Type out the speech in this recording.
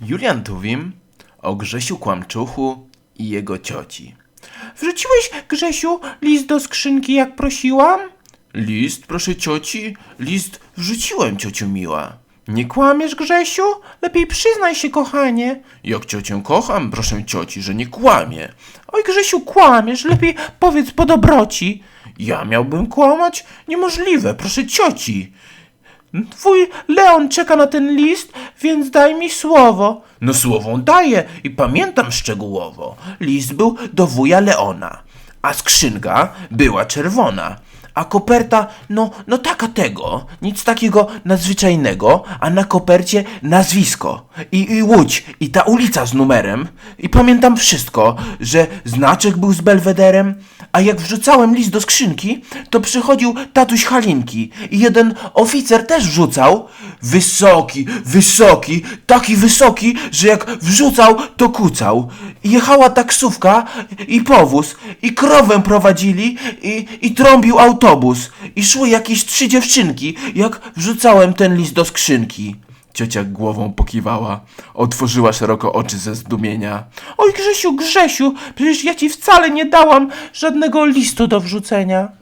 Julian Tuwim o Grzesiu Kłamczuchu i jego cioci. Wrzuciłeś, Grzesiu, list do skrzynki, jak prosiłam? List, proszę cioci, list wrzuciłem, ciociu miła. Nie kłamiesz, Grzesiu? Lepiej przyznaj się, kochanie. Jak ciocię kocham, proszę cioci, że nie kłamie. Oj, Grzesiu, kłamiesz, lepiej powiedz po dobroci. Ja miałbym kłamać? Niemożliwe, proszę cioci. Twój Leon czeka na ten list, więc daj mi słowo. No słową daję i pamiętam szczegółowo. List był do wuja Leona, a skrzynka była czerwona. A koperta, no, no taka tego, nic takiego nadzwyczajnego, a na kopercie nazwisko i, i łódź i ta ulica z numerem. I pamiętam wszystko, że znaczek był z belwederem, a jak wrzucałem list do skrzynki, to przychodził tatuś Halinki i jeden oficer też wrzucał. Wysoki, wysoki, taki wysoki, że jak wrzucał, to kucał. I jechała taksówka i powóz, i krowę prowadzili, i, i trąbił autobus. I szły jakieś trzy dziewczynki, jak wrzucałem ten list do skrzynki. Ciocia głową pokiwała, otworzyła szeroko oczy ze zdumienia. Oj, Grzesiu, Grzesiu, przecież ja ci wcale nie dałam żadnego listu do wrzucenia.